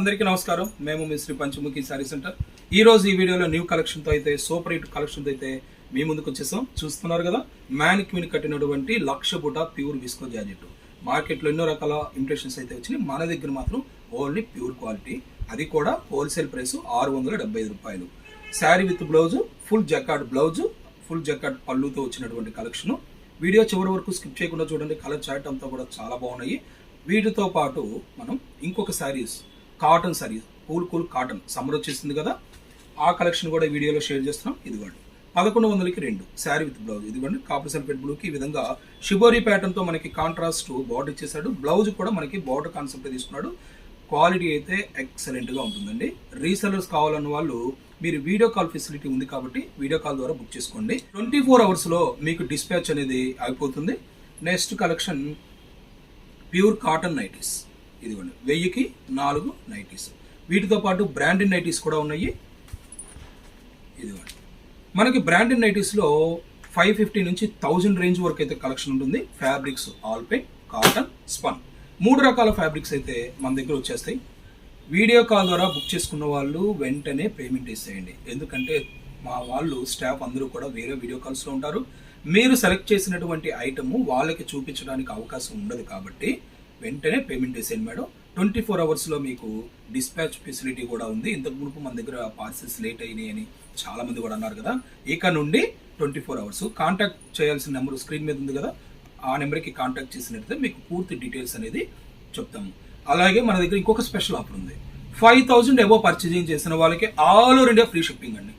అందరికీ నమస్కారం. మేము మీ శ్రీ పంచముఖి శారీ సెంటర్. ఈ రోజు ఈ వీడియోలో న్యూ కలెక్షన్తో అయితే సూపర్ హిట్ కలెక్షన్తో అయితే మీ ముందుకు వచ్చేసాం. చూస్తున్నారు కదా మ్యాన్ క్వీన్ కట్టినటువంటి లక్ష బుట ప్యూర్ విస్కో జాజెట్ మార్కెట్లో ఎన్నో రకాల ఇంప్రెషన్స్ అయితే వచ్చినాయి. మన దగ్గర మాత్రం ఓన్లీ ప్యూర్ క్వాలిటీ. అది కూడా హోల్సేల్ ప్రైస్ ఆరు వందల డెబ్బై ఐదు రూపాయలు. Sari with blouse full jacquard blouse full jacquard పళ్ళుతో వచ్చినటువంటి కలెక్షన్. వీడియో చివరి వరకు స్కిప్ చేయకుండా చూడండి. కలర్ చాట్ అంతా కూడా చాలా బాగున్నాయి. వీటితో పాటు మనం ఇంకొక saris cotton saris cool cool cotton. Summer వచ్చేసింది కదా. ఆ కలెక్షన్ కూడా వీడియోలో షేర్ చేస్తున్నాం. ఇదిగోండి. పదకొండు వందలకి రెండు. Sari with blouse. ఇదిగోండి కాపర్ సల్ఫేట్ బ్లూకి ఈ విధంగా షిబోరీ ప్యాటర్న్తో మనకి కాంట్రాస్ట్ బార్డర్ ఇచ్చేసాడు బ్లౌజ్ కూడా మనకి బార్డర్ కాన్సెప్ట్ తీసుకున్నాడు. క్వాలిటీ అయితే ఎక్సలెంట్గా ఉంటుందండి. రీసెలర్స్ కావాలన్న వాళ్ళు మీరు వీడియో కాల్ ఫెసిలిటీ ఉంది కాబట్టి వీడియో కాల్ ద్వారా బుక్ చేసుకోండి. ట్వంటీ ఫోర్ అవర్స్లో మీకు డిస్పాచ్ అనేది అయిపోతుంది. Next collection pure cotton nighties ఇదిగోండి వెయ్యికి నాలుగు నైటీస్. వీటితో పాటు బ్రాండెడ్ నైటీస్ కూడా ఉన్నాయి. ఇదిగోండి మనకి బ్రాండెడ్ నైటీస్లో ఫైవ్ ఫిఫ్టీ నుంచి థౌజండ్ రేంజ్ వరకు అయితే కలెక్షన్ ఉంటుంది. Fabrics alpine cotton spun. మూడు రకాల ఫ్యాబ్రిక్స్ అయితే మన దగ్గర వచ్చేస్తాయి. వీడియో కాల్ ద్వారా బుక్ చేసుకున్న వాళ్ళు వెంటనే పేమెంట్ ఇచ్చేయండి ఎందుకంటే మా వాళ్ళు స్టాఫ్ అందరూ కూడా వేరే వీడియో కాల్స్లో ఉంటారు. మీరు సెలెక్ట్ చేసినటువంటి ఐటమ్ వాళ్ళకి చూపించడానికి అవకాశం ఉండదు కాబట్టి వెంటనే పేమెంట్ చేసేయండి మేడం. ట్వంటీ ఫోర్ అవర్స్లో మీకు డిస్పాచ్ ఫెసిలిటీ కూడా ఉంది. ఇంతకు మునుపు మన దగ్గర పార్సల్స్ లేట్ అయినాయి అని చాలామంది కూడా అన్నారు కదా. ఇక నుండి ట్వంటీ ఫోర్ అవర్స్ కాంటాక్ట్ చేయాల్సిన నెంబర్ స్క్రీన్ మీద ఉంది కదా. ఆ నెంబర్కి కాంటాక్ట్ చేసినట్లయితే మీకు పూర్తి డీటెయిల్స్ అనేది చెప్తాము అలాగే మన దగ్గర ఇంకొక స్పెషల్ ఆఫర్ ఉంది. ఫైవ్ థౌజండ్ ఎబో పర్చేజింగ్ చేసిన వాళ్ళకి all over India free shipping అండి.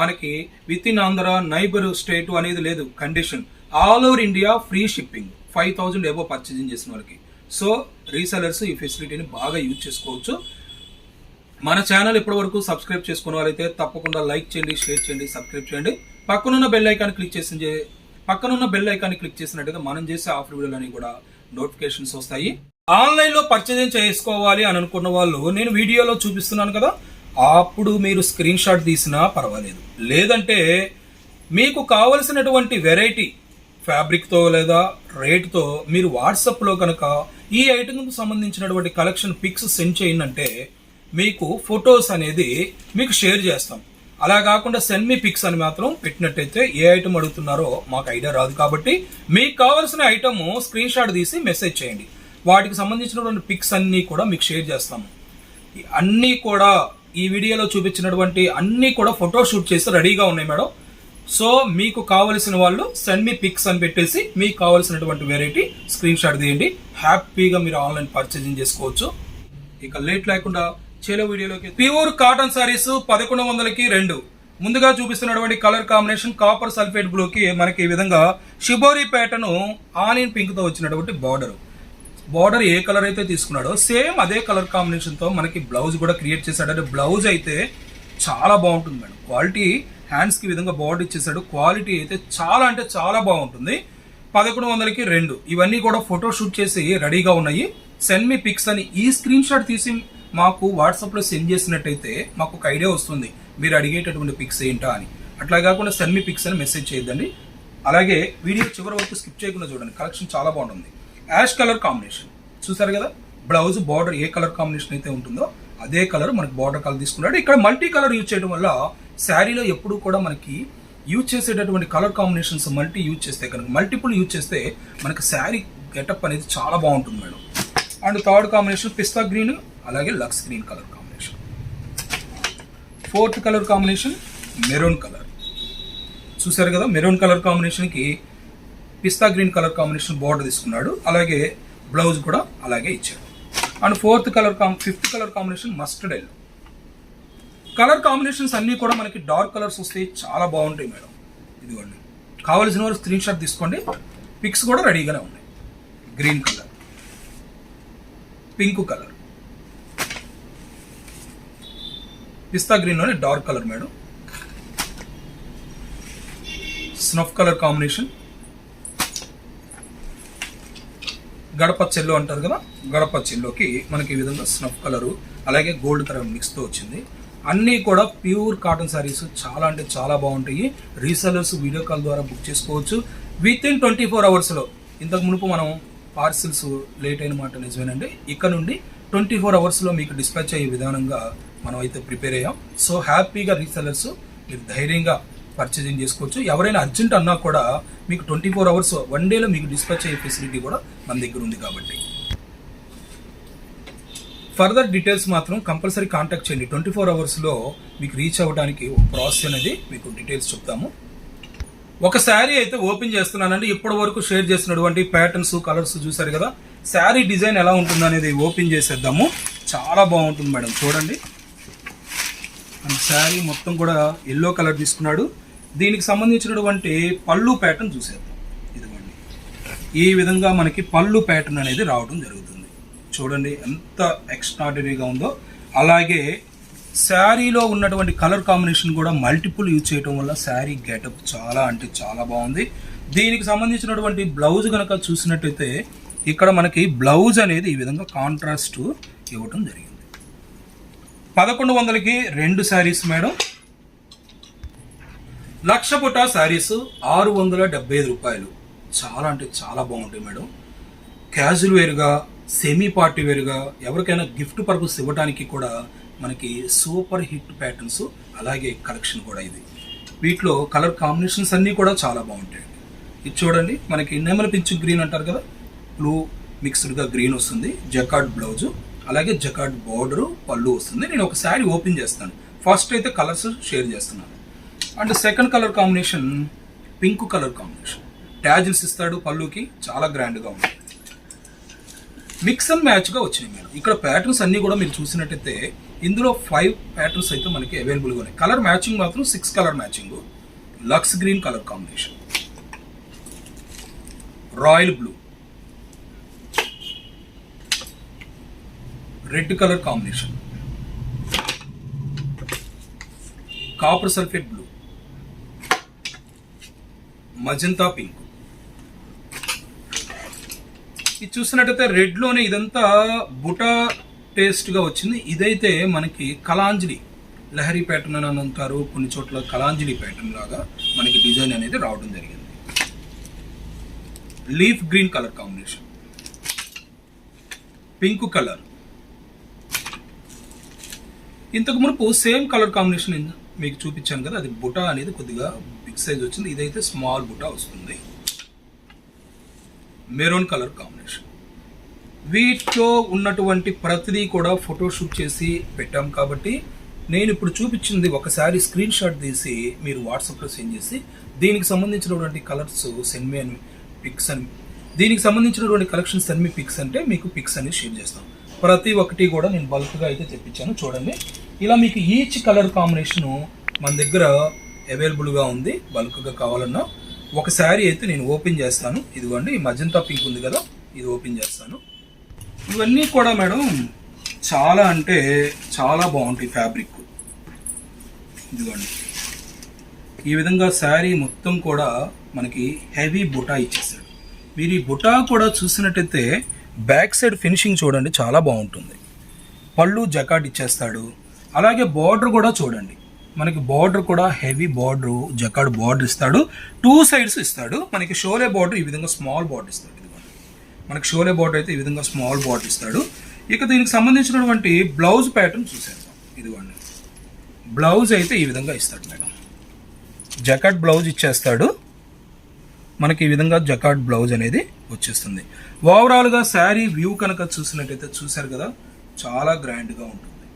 మనకి within Andhra neighbour state అనేది లేదు condition all over India free shipping five thousand above purchasing చేసిన వాళ్ళకి. సో రీసెలర్స్ ఈ ఫెసిలిటీని బాగా యూజ్ చేసుకోవచ్చు. మన ఛానల్ ఇప్పటివరకు సబ్స్క్రైబ్ చేసుకున్న వాళ్ళైతే తప్పకుండా లైక్ చేయండి షేర్ చేయండి సబ్స్క్రైబ్ చేయండి. పక్కనున్న బెల్ ఐకాన్ క్లిక్ చేసి పక్కనున్న బెల్ ఐకాన్ క్లిక్ చేసినట్టయితే మనం చేసే ఆఫర్ వీడియోలని కూడా నోటిఫికేషన్స్ వస్తాయి. ఆన్లైన్లో పర్చేజింగ్ చేసుకోవాలి అని అనుకున్న వాళ్ళు నేను వీడియోలో చూపిస్తున్నాను కదా అప్పుడు మీరు స్క్రీన్ షాట్ తీసినా పర్వాలేదు. లేదంటే మీకు కావలసినటువంటి వెరైటీ ఫ్యాబ్రిక్తో లేదా రేట్తో మీరు వాట్సాప్లో కనుక ఈ ఐటమ్కి సంబంధించినటువంటి కలెక్షన్ పిక్స్ సెండ్ చేయండి మీకు ఫొటోస్ అనేది మీకు షేర్ చేస్తాం. అలా కాకుండా సెండ్ మీ పిక్స్ అని మాత్రం పెట్టినట్టయితే ఏ ఐటమ్ అడుగుతున్నారో మాకు ఐడియా రాదు కాబట్టి మీకు కావాల్సిన ఐటమ్ స్క్రీన్ షాట్ తీసి మెసేజ్ చేయండి. వాటికి సంబంధించినటువంటి పిక్స్ అన్నీ కూడా మీకు షేర్ చేస్తాము అన్నీ కూడా ఈ వీడియోలో చూపించినటువంటి అన్నీ కూడా ఫోటో షూట్ చేసి రెడీగా ఉన్నాయి మేడం. సో మీకు కావలసిన వాళ్ళు సెండ్ మీ పిక్స్ అని పెట్టేసి మీకు కావలసినటువంటి వెరైటీ స్క్రీన్ షాట్ తీయండి. హ్యాపీగా మీరు ఆన్లైన్ పర్చేజింగ్ చేసుకోవచ్చు. ఇక లేట్ లేకుండా చేలో వీడియోలోకి ప్యూర్ కాటన్ సారీస్ పదకొండు వందలకి రెండు. ముందుగా చూపిస్తున్నటువంటి కలర్ కాంబినేషన్ కాపర్ సల్ఫేట్ బ్లూకి మనకి ఈ విధంగా షిబోరి ప్యాటర్న్ ఆనియన్ పింక్తో వచ్చినటువంటి బార్డర్ బార్డర్ ఏ కలర్ అయితే తీసుకున్నాడో సేమ్ అదే కలర్ కాంబినేషన్తో మనకి బ్లౌజ్ కూడా క్రియేట్ చేశాడు. అంటే బ్లౌజ్ అయితే చాలా బాగుంటుంది మేడం. క్వాలిటీ హ్యాండ్స్కి విధంగా బోర్డు ఇచ్చేసాడు. క్వాలిటీ అయితే చాలా అంటే చాలా బాగుంటుంది. పదకొండు వందలకి రెండు. ఇవన్నీ కూడా ఫోటో షూట్ చేసి రెడీగా ఉన్నాయి. సెండ్ మీ పిక్స్ అని ఈ స్క్రీన్ షాట్ తీసి మాకు వాట్సాప్లో సెండ్ చేసినట్టయితే మాకు ఒక ఐడియా వస్తుంది. మీరు అడిగేటటువంటి పిక్స్ ఏంటా అని. అట్లా కాకుండా సెండ్ మీ పిక్స్ అని మెసేజ్ చేయొద్దండి. అలాగే వీడియో చివరి వరకు స్కిప్ చేయకుండా చూడండి. కలెక్షన్ చాలా బాగుంటుంది. యాష్ కలర్ కాంబినేషన్ చూసారు కదా? బ్లౌజ్ బార్డర్ ఏ కలర్ కాంబినేషన్ అయితే ఉంటుందో అదే కలర్ మనకి బార్డర్ కలర్ తీసుకున్నాడు. ఇక్కడ మల్టీ కలర్ యూజ్ చేయడం వల్ల శారీలో ఎప్పుడు కూడా మనకి యూజ్ చేసేటటువంటి కలర్ కాంబినేషన్స్ మల్టీ యూజ్ చేస్తే కనుక మల్టిపుల్ యూజ్ చేస్తే మనకి శారీ గెటప్ అనేది చాలా బాగుంటుంది madam. And third combination pista green అలాగే Lux green colour combination. Fourth colour combination maroon colour. చూసారు కదా మెరూన్ కలర్ కాంబినేషన్కి pista green colour combination border తీసుకున్నాడు అలాగే బ్లౌజ్ కూడా అలాగే ఇచ్చాడు. And fourth colour com fifth colour combination mustard yellow colour combinations అన్నీ కూడా మనకి డార్క్ కలర్స్ వస్తాయి చాలా బాగుంటాయి మేడం. ఇదిగోండి. కావలసిన వారు స్క్రీన్ షాట్ తీసుకోండి. పిక్స్ కూడా రెడీగానే ఉన్నాయి. Green colour pink colour pista గ్రీన్లోనే dark colour madam. Snuff colour combination గడప చెల్లో అంటారు కదా గడప చెల్లోకి మనకి ఈ విధంగా స్నఫ్ కలరు అలాగే గోల్డ్ కలర్ మిక్స్తో వచ్చింది. అన్నీ కూడా ప్యూర్ కాటన్ శారీస్ చాలా అంటే చాలా బాగుంటాయి. రీసెలర్స్ వీడియో కాల్ ద్వారా బుక్ చేసుకోవచ్చు. విత్ ఇన్ ట్వంటీ ఫోర్ అవర్స్లో ఇంతకు మునుపు మనం పార్సిల్స్ లేట్ అయిన మాట నిజమేనండి. ఇక్కడ నుండి ట్వంటీ ఫోర్ అవర్స్లో మీకు డిస్పాచ్ అయ్యే విధానంగా మనం అయితే ప్రిపేర్ అయ్యాం. సో హ్యాపీగా రీసెలర్స్ మీరు ధైర్యంగా పర్చేజింగ్ చేసుకోవచ్చు. ఎవరైనా అర్జెంట్ అన్నా కూడా మీకు ట్వంటీ ఫోర్ అవర్స్ వన్ డేలో మీకు డిస్పాచ్ అయ్యే ఫెసిలిటీ కూడా మన దగ్గర ఉంది కాబట్టి. ఫర్దర్ డీటెయిల్స్ మాత్రం కంపల్సరీ కాంటాక్ట్ చేయండి. ట్వంటీ ఫోర్ అవర్స్లో మీకు రీచ్ అవ్వడానికి ఒక ప్రాసెస్ అనేది మీకు డీటెయిల్స్ చెప్తాము. ఒక శారీ అయితే ఓపెన్ చేస్తున్నానండి. ఇప్పటి వరకు షేర్ చేసినటువంటి ప్యాటర్న్స్ కలర్స్ చూసారు కదా. శారీ డిజైన్ ఎలా ఉంటుంది అనేది ఓపెన్ చేసేద్దాము. చాలా బాగుంటుంది మేడం. చూడండి. శారీ మొత్తం కూడా ఎల్లో కలర్ తీసుకున్నాడు. దీనికి సంబంధించినటువంటి పళ్ళు ప్యాటర్న్ చూసేద్దాం. ఇదిగోండి. ఈ విధంగా మనకి పళ్ళు ప్యాటర్న్ అనేది రావడం జరుగుతుంది. చూడండి ఎంత ఎక్స్ట్రాడినరీగా ఉందో. అలాగే శారీలో ఉన్నటువంటి కలర్ కాంబినేషన్ కూడా మల్టిపుల్ యూజ్ చేయడం వల్ల శారీ గెటప్ చాలా అంటే చాలా బాగుంది. దీనికి సంబంధించినటువంటి బ్లౌజ్ కనుక చూసినట్టయితే ఇక్కడ మనకి బ్లౌజ్ అనేది ఈ విధంగా కాంట్రాస్ట్ ఇవ్వటం జరిగింది. పదకొండు వందలకి రెండు శారీస్ మేడం. లక్ష పుట శారీస్ ఆరు వందల డెబ్బై ఐదు రూపాయలు. చాలా అంటే చాలా బాగుంటాయి మేడం. క్యాజువల్ వేర్గా సెమీ పార్టీ వేరుగా ఎవరికైనా గిఫ్ట్ పర్పస్ ఇవ్వడానికి కూడా మనకి సూపర్ హిట్ ప్యాటర్న్స్ అలాగే కలెక్షన్ కూడా ఇది. వీటిలో కలర్ కాంబినేషన్స్ అన్నీ కూడా చాలా బాగుంటాయి. ఇది చూడండి మనకి నెమల పించు గ్రీన్ అంటారు కదా? బ్లూ మిక్స్డ్గా గ్రీన్ వస్తుంది జకార్డ్ బ్లౌజు అలాగే జకార్డ్ బార్డరు పళ్ళు వస్తుంది. నేను ఒక శారీ ఓపెన్ చేస్తాను. ఫస్ట్ అయితే కలర్స్ షేర్ చేస్తున్నాను. And second colour combination pink colour combination tassels ఇస్తాడు పళ్ళుకి చాలా గ్రాండ్గా ఉంది. మిక్స్ అండ్ మ్యాచ్గా వచ్చినాయి మీరు ఇక్కడ ప్యాటర్న్స్ అన్నీ కూడా మీరు చూసినట్టయితే ఇందులో ఫైవ్ ప్యాటర్న్స్ అయితే మనకి అవైలబుల్గా ఉన్నాయి. కలర్ మ్యాచింగ్ మాత్రం six colour matching Lux green colour combination royal blue red colour combination copper sulphate blue magenta pink ఇది చూసినట్టయితే రెడ్లోనే ఇదంతా బుటా టేస్ట్గా వచ్చింది. ఇదైతే మనకి కలాంజలి లహరి ప్యాటర్న్ అని అంటారు. కొన్ని చోట్ల కలాంజలి ప్యాటర్న్ లాగా మనకి డిజైన్ అనేది రావడం జరిగింది. Leaf green colour combination pink colour ఇంతకు మునుపు సేమ్ కలర్ కాంబినేషన్ మీకు చూపించాను కదా అది బుటా అనేది కొద్దిగా బిగ్ సైజ్ వచ్చింది. ఇదైతే స్మాల్ బుటా వస్తుంది. Maroon colour combination. వీటిలో ఉన్నటువంటి ప్రతిదీ కూడా ఫోటోషూట్ చేసి పెట్టాం కాబట్టి నేను ఇప్పుడు చూపించింది ఒకసారి స్క్రీన్ షాట్ తీసి మీరు వాట్సాప్లో సెండ్ చేసి దీనికి సంబంధించినటువంటి కలర్స్ సెండ్ మీ అని పిక్స్ అని దీనికి సంబంధించినటువంటి కలెక్షన్ సెండ్ మీ పిక్స్ అంటే మీకు పిక్స్ అనేది షేర్ చేస్తాం. ప్రతి ఒక్కటి కూడా నేను బల్క్గా అయితే తెప్పించాను చూడండి. ఇలా మీకు ఈచ్ కలర్ కాంబినేషను మన దగ్గర అవైలబుల్గా ఉంది బల్క్గా కావాలన్నా. ఒక శారీ అయితే నేను ఓపెన్ చేస్తాను. ఇదిగోండి ఈ మజంతా పింక్ ఉంది కదా ఇది ఓపెన్ చేస్తాను. ఇవన్నీ కూడా మేడం చాలా అంటే చాలా బాగుంటాయి ఫ్యాబ్రిక్ ఇదిగోండి. ఈ విధంగా శారీ మొత్తం కూడా మనకి హెవీ బుటా ఇచ్చేసాడు మీరు ఈ బుటా కూడా చూసినట్టయితే బ్యాక్ సైడ్ ఫినిషింగ్ చూడండి చాలా బాగుంటుంది. పళ్ళు జకాట్ ఇచ్చేస్తాడు. అలాగే బార్డర్ కూడా చూడండి. మనకి బార్డర్ కూడా హెవీ బార్డర్ జకాడ్ బార్డర్ ఇస్తాడు. టూ సైడ్స్ ఇస్తాడు. మనకి షోలే బార్డర్ ఈ విధంగా స్మాల్ బార్డర్ ఇస్తాడు. మనకి షోలే బార్డర్ అయితే ఈ విధంగా స్మాల్ బార్డర్ ఇస్తాడు. ఇక దీనికి సంబంధించినటువంటి బ్లౌజ్ ప్యాటర్న్ చూసేద్దాం. ఇదిగోండి. బ్లౌజ్ అయితే ఈ విధంగా ఇస్తాడు మేడం. జకాట్ బ్లౌజ్ ఇచ్చేస్తాడు. మనకి ఈ విధంగా జకాడ్ బ్లౌజ్ అనేది వచ్చేస్తుంది. ఓవరాల్గా శారీ వ్యూ కనుక చూసినట్టయితే చూశారు కదా చాలా గ్రాండ్గా ఉంటుంది.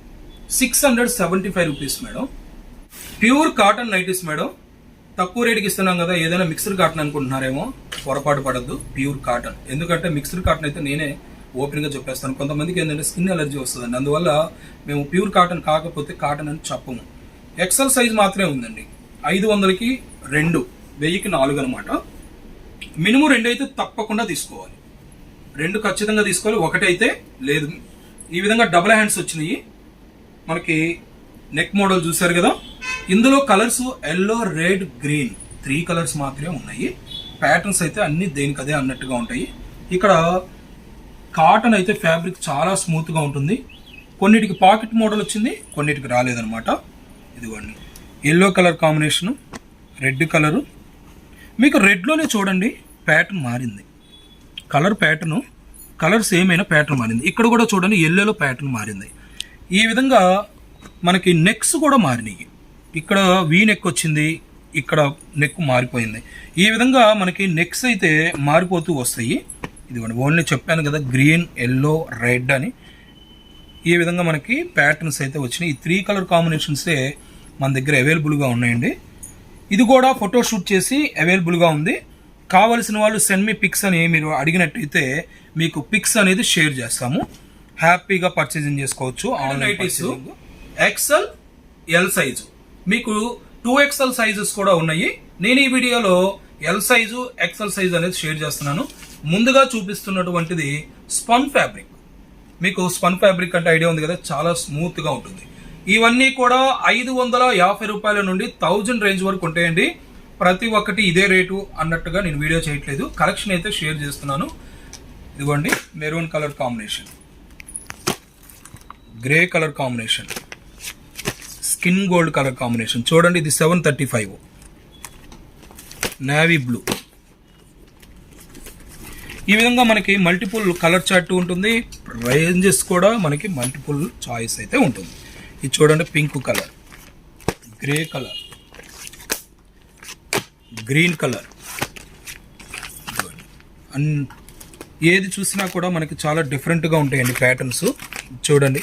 Six hundred seventy five rupees madam. Pure cotton nighties madam. తక్కువ రేటుకి ఇస్తున్నాం కదా ఏదైనా మిక్స్డ్ కాటన్ అనుకుంటున్నారేమో పొరపాటు పడద్దు ప్యూర్ కాటన్. ఎందుకంటే మిక్స్డ్ కాటన్ అయితే నేనే ఓపెన్గా చెప్పేస్తాను. కొంతమందికి ఏంటంటే స్కిన్ ఎలర్జీ వస్తుందండి. అందువల్ల మేము ప్యూర్ కాటన్ కాకపోతే కాటన్ అని చెప్పము. ఎక్సెల్ సైజ్ మాత్రమే ఉందండి. ఐదు వందలకి రెండు వెయ్యికి నాలుగు అనమాట మినిమం రెండు అయితే తప్పకుండా తీసుకోవాలి. రెండు ఖచ్చితంగా తీసుకోవాలి. ఒకటైతే లేదు. ఈ విధంగా డబుల్ హ్యాండ్స్ వచ్చినాయి. మనకి నెక్ మోడల్ చూసారు కదా? ఇందులో colours yellow red green three colours మాత్రమే ఉన్నాయి. ప్యాటర్న్స్ అయితే అన్ని దేనికదే అన్నట్టుగా ఉంటాయి. ఇక్కడ కాటన్ అయితే ఫ్యాబ్రిక్ చాలా స్మూత్గా ఉంటుంది. కొన్నిటికి పాకెట్ మోడల్ వచ్చింది కొన్నిటికి రాలేదనమాట ఇదిగోండి. Yellow colour combination red colour మీకు రెడ్లోనే చూడండి ప్యాటర్న్ మారింది. కలర్ ప్యాటర్ను కలర్స్ ఏమైనా ప్యాటర్న్ మారింది. ఇక్కడ కూడా చూడండి ఎల్లోలో ప్యాటర్న్ మారింది. ఈ విధంగా మనకి నెక్స్ కూడా మారినాయి. ఇక్కడ వీ నెక్ వచ్చింది ఇక్కడ నెక్ మారిపోయింది. ఈ విధంగా మనకి నెక్స్ అయితే మారిపోతూ వస్తాయి. ఇదిగోండి ఓన్లీ చెప్పాను కదా గ్రీన్ ఎల్లో రెడ్ అని. ఈ విధంగా మనకి ప్యాటర్న్స్ అయితే వచ్చినాయి. ఈ త్రీ కలర్ కాంబినేషన్సే మన దగ్గర అవైలబుల్గా ఉన్నాయండి. ఇది కూడా ఫోటో షూట్ చేసి అవైలబుల్గా ఉంది. కావలసిన వాళ్ళు సెండ్ మీ పిక్స్ అని మీరు అడిగినట్టయితే మీకు పిక్స్ అనేది షేర్ చేస్తాము. హ్యాపీగా పర్చేసింగ్ చేసుకోవచ్చు ఆన్లైన్ ఎక్సెల్ ఎల్ సైజు మీకు టూ ఎక్స్ఎల్ సైజెస్ కూడా ఉన్నాయి. నేను ఈ వీడియోలో ఎల్ సైజు ఎక్సెల్ సైజు అనేది షేర్ చేస్తున్నాను. ముందుగా చూపిస్తున్నటువంటిది స్పన్ ఫ్యాబ్రిక్ మీకు స్పన్ ఫ్యాబ్రిక్ అంటే ఐడియా ఉంది కదా చాలా స్మూత్గా ఉంటుంది. ఇవన్నీ కూడా ఐదు వందల యాభై రూపాయల నుండి థౌజండ్ రేంజ్ వరకు ఉంటాయండి. ప్రతి ఒక్కటి ఇదే రేటు అన్నట్టుగా నేను వీడియో చేయట్లేదు. కలెక్షన్ అయితే షేర్ చేస్తున్నాను. ఇదిగోండి maroon colour combination grey colour combination skin gold colour combination. చూడండి ఇది seven thirty five. Navy blue ఈ విధంగా మనకి మల్టిపుల్ కలర్ చార్ట్ ఉంటుంది. రేంజెస్ కూడా మనకి మల్టిపుల్ చాయిస్ అయితే ఉంటుంది. ఇది చూడండి pink colour grey colour green colour and ఏది చూసినా కూడా మనకి చాలా డిఫరెంట్గా ఉంటాయండి ప్యాటర్న్స్ చూడండి.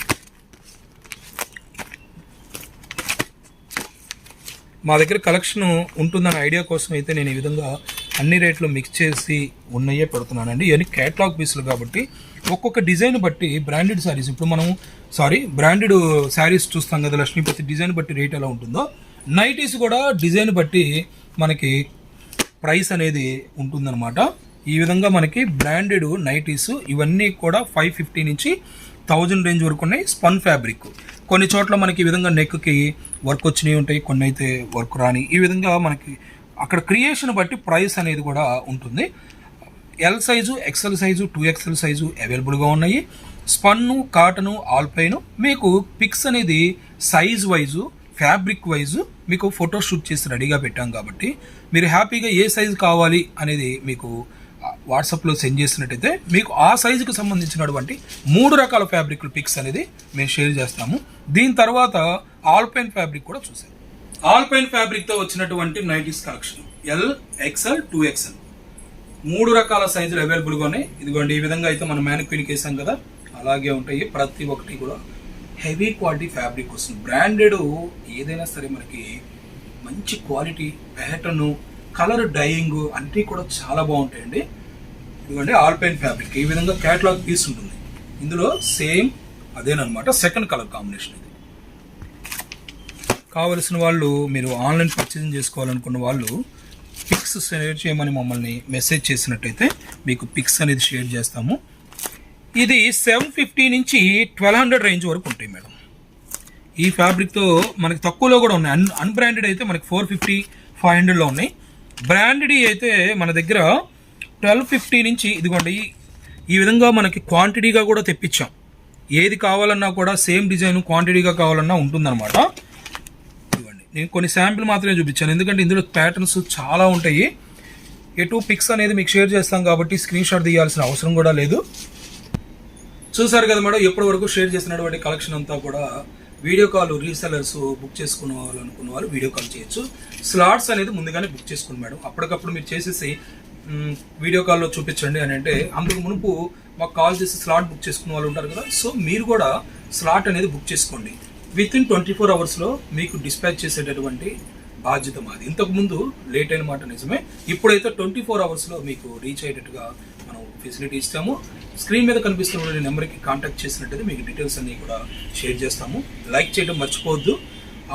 మా దగ్గర కలెక్షన్ ఉంటుందన్న ఐడియా కోసం అయితే నేను ఈ విధంగా అన్ని రేట్లు మిక్స్ చేసి ఉన్నాయే పెడుతున్నానండి. ఇవన్నీ క్యాట్లాగ్ పీసులు కాబట్టి ఒక్కొక్క డిజైన్ బట్టి బ్రాండెడ్ శారీస్ ఇప్పుడు మనం సారీ బ్రాండెడ్ శారీస్ చూస్తాం కదా లక్ష్మీపతి డిజైన్ బట్టి రేట్ ఎలా ఉంటుందో. నైటీస్ కూడా డిజైన్ బట్టి మనకి ప్రైస్ అనేది ఉంటుందన్నమాట. ఈ విధంగా మనకి బ్రాండెడ్ నైటీస్ ఇవన్నీ కూడా ఫైవ్ ఫిఫ్టీ నుంచి థౌజండ్ రేంజ్ వరకు ఉన్నాయి స్పన్ ఫ్యాబ్రిక్ కొన్ని చోట్ల మనకి ఈ విధంగా నెక్కి వర్క్ వచ్చినవి ఉంటాయి కొన్ని అయితే వర్క్ రాని. ఈ విధంగా మనకి అక్కడ క్రియేషన్ బట్టి ప్రైస్ అనేది కూడా ఉంటుంది. L size XL size two XL size అవైలబుల్గా ఉన్నాయి. స్పన్ను కాటను ఆల్పైను మీకు పిక్స్ అనేది సైజ్ వైజు ఫ్యాబ్రిక్ వైజు మీకు ఫోటో షూట్ చేసి రెడీగా పెట్టాం కాబట్టి మీరు హ్యాపీగా ఏ సైజు కావాలి అనేది మీకు వాట్సాప్లో సెండ్ చేసినట్టయితే మీకు ఆ సైజుకు సంబంధించినటువంటి మూడు రకాల ఫ్యాబ్రిక్ పిక్స్ అనేది మేము షేర్ చేస్తాము. దీని తర్వాత ఆల్పైన్ ఫ్యాబ్రిక్ కూడా చూసాం ఆల్పైన్ ఫ్యాబ్రిక్తో వచ్చినటువంటి nighties collection. L XL two XL మూడు రకాల సైజులు అవైలబుల్గా ఉన్నాయి. ఇదిగోండి ఈ విధంగా అయితే మనం మ్యానిక్విన్కి వేసాం కదా. అలాగే ఉంటాయి ప్రతి ఒక్కటి కూడా. హెవీ క్వాలిటీ ఫ్యాబ్రిక్ వస్తుంది బ్రాండెడ్ ఏదైనా సరే మనకి మంచి క్వాలిటీ ప్యాటర్న్ కలర్ డైయింగ్ అన్నీ కూడా చాలా బాగుంటాయండి. ఇదిగోండి ఆల్పైన్ ఫ్యాబ్రిక్ ఈ విధంగా క్యాటలాగ్ పీస్ ఉంటుంది. ఇందులో సేమ్ అదేనమాట సెకండ్ కలర్ కాంబినేషన్ ఇది. కావలసిన వాళ్ళు మీరు ఆన్లైన్ పర్చేసింగ్ చేసుకోవాలనుకున్న వాళ్ళు పిక్స్ షేర్ చేయమని మమ్మల్ని మెసేజ్ చేసినట్టయితే మీకు పిక్స్ అనేది షేర్ చేస్తాము. ఇది సెవెన్ ఫిఫ్టీ నుంచి ట్వెల్వ్ హండ్రెడ్ రేంజ్ వరకు ఉంటాయి మేడం. ఈ ఫ్యాబ్రిక్తో మనకి తక్కువలో కూడా ఉన్నాయి. అన్ అన్బ్రాండెడ్ అయితే మనకి ఫోర్ ఫిఫ్టీ ఫైవ్ హండ్రెడ్లో ఉన్నాయి. బ్రాండెడ్ అయితే మన దగ్గర ట్వెల్వ్ ఫిఫ్టీ నుంచి ఇదిగోండి ఈ విధంగా మనకి క్వాంటిటీగా కూడా తెప్పించాం. ఏది కావాలన్నా కూడా సేమ్ డిజైన్ క్వాంటిటీగా కావాలన్నా ఉంటుందన్నమాట. నేను కొన్ని శాంపిల్ మాత్రమే చూపించాను. ఎందుకంటే ఇందులో ప్యాటర్న్స్ చాలా ఉంటాయి. ఎటు పిక్స్ అనేది మీకు షేర్ చేస్తాం కాబట్టి స్క్రీన్ షాట్ తీయాల్సిన అవసరం కూడా లేదు. చూసారు కదా మేడం ఎప్పటి వరకు షేర్ చేసినటువంటి కలెక్షన్ అంతా కూడా వీడియో కాల్ రీసెలర్స్ బుక్ చేసుకున్న వాళ్ళు అనుకున్న వాళ్ళు వీడియో కాల్ చేయొచ్చు. స్లాట్స్ అనేది ముందుగానే బుక్ చేసుకోండి మేడం. అప్పటికప్పుడు మీరు చేసేసి వీడియో కాల్లో చూపించండి అని అంటే అందుకు మునుపు మాకు కాల్ చేసి స్లాట్ బుక్ చేసుకున్న వాళ్ళు ఉంటారు కదా సో మీరు కూడా స్లాట్ అనేది బుక్ చేసుకోండి. విత్ ఇన్ ట్వంటీ ఫోర్ అవర్స్లో మీకు డిస్పాచ్ చేసేటటువంటి బాధ్యత మాది. ఇంతకుముందు లేట్ అయిన మాట నిజమే. ఇప్పుడైతే ట్వంటీ ఫోర్ అవర్స్లో మీకు రీచ్ అయ్యేటట్టుగా మనం ఫెసిలిటీ ఇస్తాము. స్క్రీన్ మీద కనిపిస్తున్న నెంబర్కి కాంటాక్ట్ చేసినట్టయితే మీకు డీటెయిల్స్ అన్నీ కూడా షేర్ చేస్తాము. లైక్ చేయడం మర్చిపోవద్దు.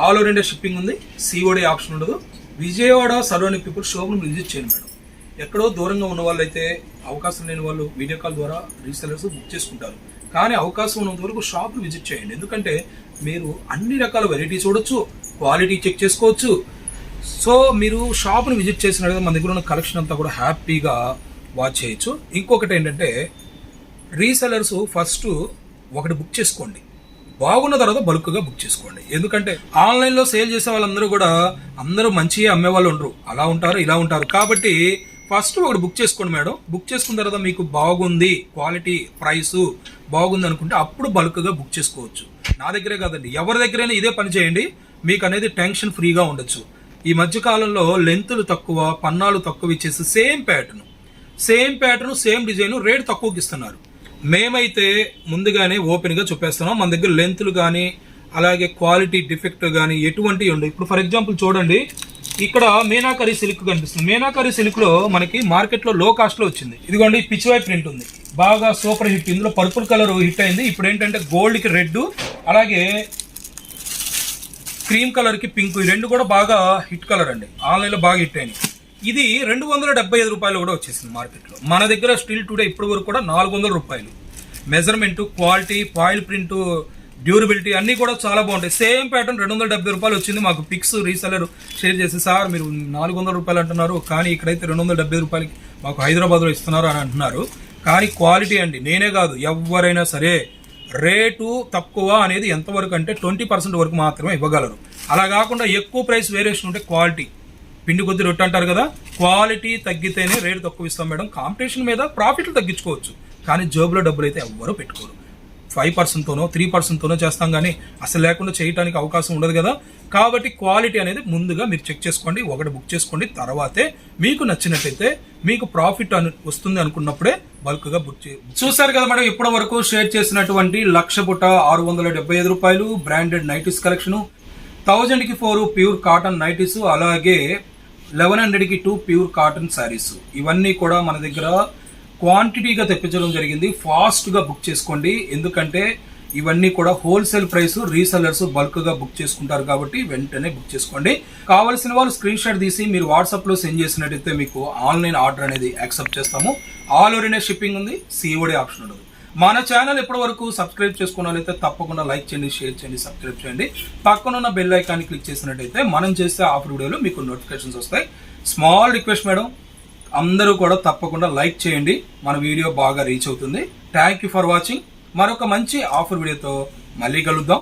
ఆల్ ఓవర్ ఇండియా షిప్పింగ్ ఉంది. సిఓడి ఆప్షన్ ఉండదు. Vijayawada surrounding people showroom visit చేయండి మేడం. ఎక్కడో దూరంగా ఉన్న వాళ్ళైతే అవకాశం లేని వాళ్ళు వీడియో కాల్ ద్వారా రీసెలర్స్ బుక్ చేసుకుంటారు. కానీ అవకాశం ఉన్నంత వరకు షాప్ విజిట్ చేయండి. ఎందుకంటే మీరు అన్ని రకాల వెరైటీ చూడొచ్చు క్వాలిటీ చెక్ చేసుకోవచ్చు. సో మీరు షాప్ని విజిట్ చేసినట్లయితే మన దగ్గర ఉన్న కలెక్షన్ అంతా కూడా హ్యాపీగా వాచ్ చేయొచ్చు. ఇంకొకటి ఏంటంటే రీసెలర్స్ ఫస్ట్ ఒకటి బుక్ చేసుకోండి. బాగున్న తర్వాత బల్క్గా బుక్ చేసుకోండి. ఎందుకంటే ఆన్లైన్లో సేల్ చేసే వాళ్ళందరూ కూడా అందరూ మంచిగా అమ్మే వాళ్ళు ఉండరు. అలా ఉంటారు ఇలా ఉంటారు. కాబట్టి ఫస్ట్ ఒకటి బుక్ చేసుకోండి మేడం. బుక్ చేసుకున్న తర్వాత మీకు బాగుంది క్వాలిటీ ప్రైస్ బాగుంది అనుకుంటే అప్పుడు బల్క్గా బుక్ చేసుకోవచ్చు. నా దగ్గరే కాదండి. ఎవరి దగ్గరైనా ఇదే పని చేయండి. మీకు అనేది టెన్షన్ ఫ్రీగా ఉండొచ్చు. ఈ మధ్యకాలంలో లెంతులు తక్కువ పన్నాలు తక్కువ ఇచ్చేసి same pattern. Same pattern same design rate తక్కువకి ఇస్తున్నారు. మేమైతే ముందుగానే ఓపెన్గా చూపేస్తున్నాం మన దగ్గర లెంతులు కానీ అలాగే క్వాలిటీ డిఫెక్ట్ కానీ ఎటువంటివి ఉండవు. ఇప్పుడు ఫర్ ఎగ్జాంపుల్ చూడండి. ఇక్కడ మీనాకరీ సిల్క్ కనిపిస్తుంది. మీనాకరీ సిల్క్లో మనకి మార్కెట్లో లో కాస్ట్లో వచ్చింది. ఇదిగోండి పిచ్చివై ప్రింట్ ఉంది. బాగా సూపర్ హిట్. ఇందులో పర్పుల్ కలర్ హిట్ అయింది. ఇప్పుడు ఏంటంటే గోల్డ్కి రెడ్ అలాగే క్రీమ్ కలర్కి పింక్. ఈ రెండు కూడా బాగా హిట్ కలర్ అండి. ఆన్లైన్లో బాగా హిట్ అయినాయి. ఇది రెండు వందల డెబ్బై ఐదు రూపాయలు కూడా వచ్చేసింది మార్కెట్లో. మన దగ్గర స్టిల్ టుడే ఇప్పటి వరకు కూడా నాలుగు వందల రూపాయలు. Measurement quality foil print durability అన్నీ కూడా చాలా బాగుంటాయి. సేమ్ ప్యాటర్న్ రెండు వందల డెబ్బై రూపాయలు వచ్చింది. మాకు పిక్స్ రీసెలర్ షేర్ చేసి సార్ మీరు నాలుగు వందల రూపాయలు అంటున్నారు కానీ ఇక్కడైతే రెండు వందల డెబ్బై రూపాయలకి మాకు హైదరాబాద్లో ఇస్తున్నారు అని అంటున్నారు. కానీ క్వాలిటీ అండి నేనే కాదు ఎవరైనా సరే రేటు తక్కువ అనేది ఎంతవరకు అంటే ట్వంటీ పర్సెంట్ వరకు మాత్రమే ఇవ్వగలరు. అలా కాకుండా ఎక్కువ ప్రైస్ వేరియేషన్ ఉంటే క్వాలిటీ. పిండి కొద్ది రొట్టె అంటారు కదా క్వాలిటీ తగ్గితేనే రేటు తక్కువ ఇస్తాం మేడం. కాంపిటీషన్ మీద ప్రాఫిట్లు తగ్గించుకోవచ్చు కానీ జోబులో డబ్బులు అయితే ఎవ్వరూ పెట్టుకోరు. ఫైవ్ పర్సెంట్తోనో త్రీ పర్సెంట్తోనో చేస్తాం కానీ అసలు లేకుండా చేయడానికి అవకాశం ఉండదు కదా. కాబట్టి క్వాలిటీ అనేది ముందుగా మీరు చెక్ చేసుకోండి ఒకటి బుక్ చేసుకోండి తర్వాతే మీకు నచ్చినట్టయితే మీకు ప్రాఫిట్ అను వస్తుంది అనుకున్నప్పుడే బల్క్గా బుక్ చే చూసారు కదా మేడం ఇప్పటి వరకు షేర్ చేసినటువంటి లక్ష పుట ఆరు వందల డెబ్బై ఐదు రూపాయలు బ్రాండెడ్ నైటీస్ కలెక్షన్ థౌజండ్కి ఫోర్ ప్యూర్ కాటన్ నైటీస్ అలాగే లెవెన్ హండ్రెడ్కి టూ ప్యూర్ కాటన్ శారీస్ ఇవన్నీ కూడా మన దగ్గర క్వాంటిటీగా తెప్పించడం జరిగింది. ఫాస్ట్గా బుక్ చేసుకోండి. ఎందుకంటే ఇవన్నీ కూడా హోల్సేల్ ప్రైస్ రీసెల్లర్స్ బల్క్గా బుక్ చేసుకుంటారు కాబట్టి వెంటనే బుక్ చేసుకోండి. కావాల్సిన వాళ్ళు స్క్రీన్ షాట్ తీసి మీరు వాట్సాప్లో సెండ్ చేసినట్టయితే మీకు ఆన్లైన్ ఆర్డర్ అనేది యాక్సెప్ట్ చేస్తాము. ఆల్ ఓవర్ షిప్పింగ్ ఉంది. సిఓడి ఆప్షన్ ఉండదు. మన ఛానల్ ఎప్పటి వరకు సబ్స్క్రైబ్ చేసుకున్నట్లయితే తప్పకుండా లైక్ చేయండి షేర్ చేయండి సబ్స్క్రైబ్ చేయండి. పక్కనున్న బెల్ ఐకాన్ని క్లిక్ చేసినట్టయితే మనం చేసే ఆఫర్ వీడియోలో మీకు నోటిఫికేషన్స్ వస్తాయి. స్మాల్ రిక్వెస్ట్ మేడం అందరూ కూడా తప్పకుండా లైక్ చేయండి. మన వీడియో బాగా రీచ్ అవుతుంది. థ్యాంక్ యూ ఫర్ వాచింగ్ మరొక మంచి ఆఫర్ వీడియోతో మళ్ళీ కలుద్దాం.